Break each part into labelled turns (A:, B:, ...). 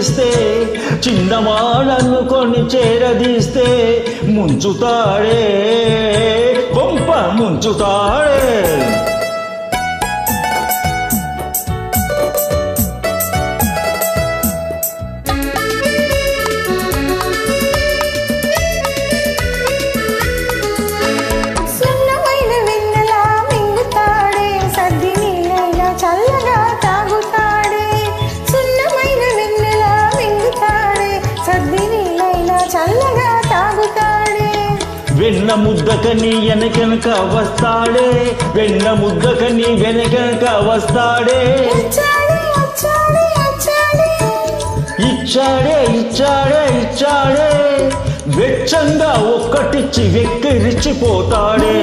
A: అమ్మమ్మో అల్లరి
B: చేరదీస్తే చేరదీస్తే ముంచుతాడే కొంప ముంచుతాడే. వెన్న ముద్దకని వెనకనక వస్తాడే వెన్న ముద్దకని వెనకనక వస్తాడే. ఇచ్చాడే ఇచ్చాడే ఇచ్చాడే. వెచ్చంగా ఒక్కటిచ్చి వెక్కిరిచ్చిపోతాడే.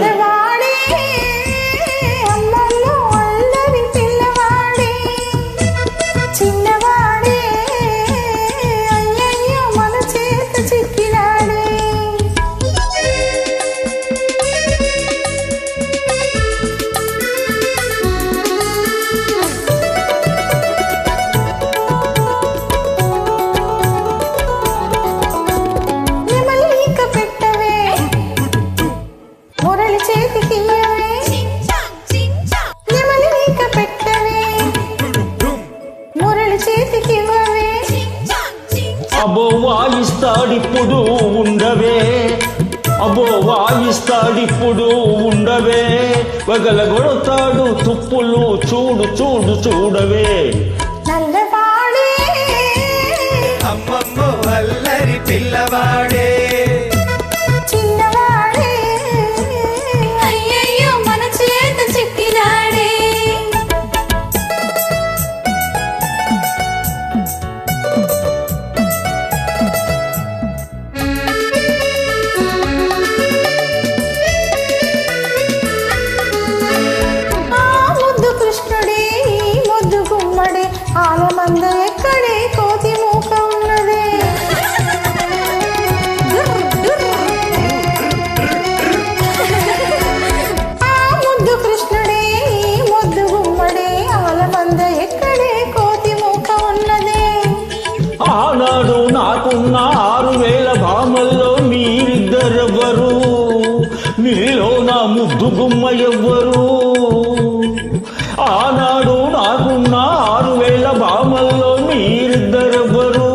B: అబో వాయిస్తాడిప్పుడు ఉండవే. అబో వాయిస్తాడిప్పుడు ఉండవే. వగల కొడతాడు తుప్పులు చూడు చూడు చూడవే. గుమ్మ ఎవ్వరు. ఆనాడు నాకున్న ఆరు వేల భామల్లో మీరిద్దరెవ్వరు.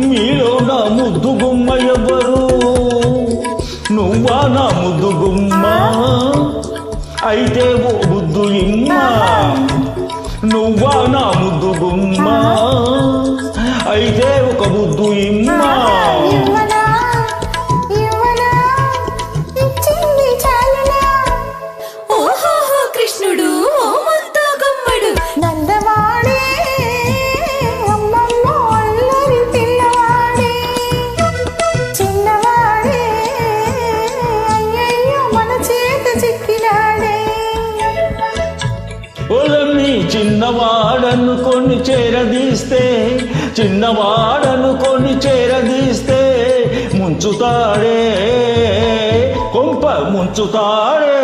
B: మీలో నా ముద్దు గుమ్మ ఎవ్వరు. నువ్వా నా ముద్దు గుమ్మ? అయితే ఓ బుద్ధు ఇమ్మ. నువ్వా నా ముద్దు గుమ్మ? అయితే ఒక బుద్ధు ఇమ్మా. పొలమి చిన్నవాడనుకొని చేరదీస్తే చిన్నవాడనుకొని చేరదీస్తే ముంచుతాడే కొంప ముంచుతాడే.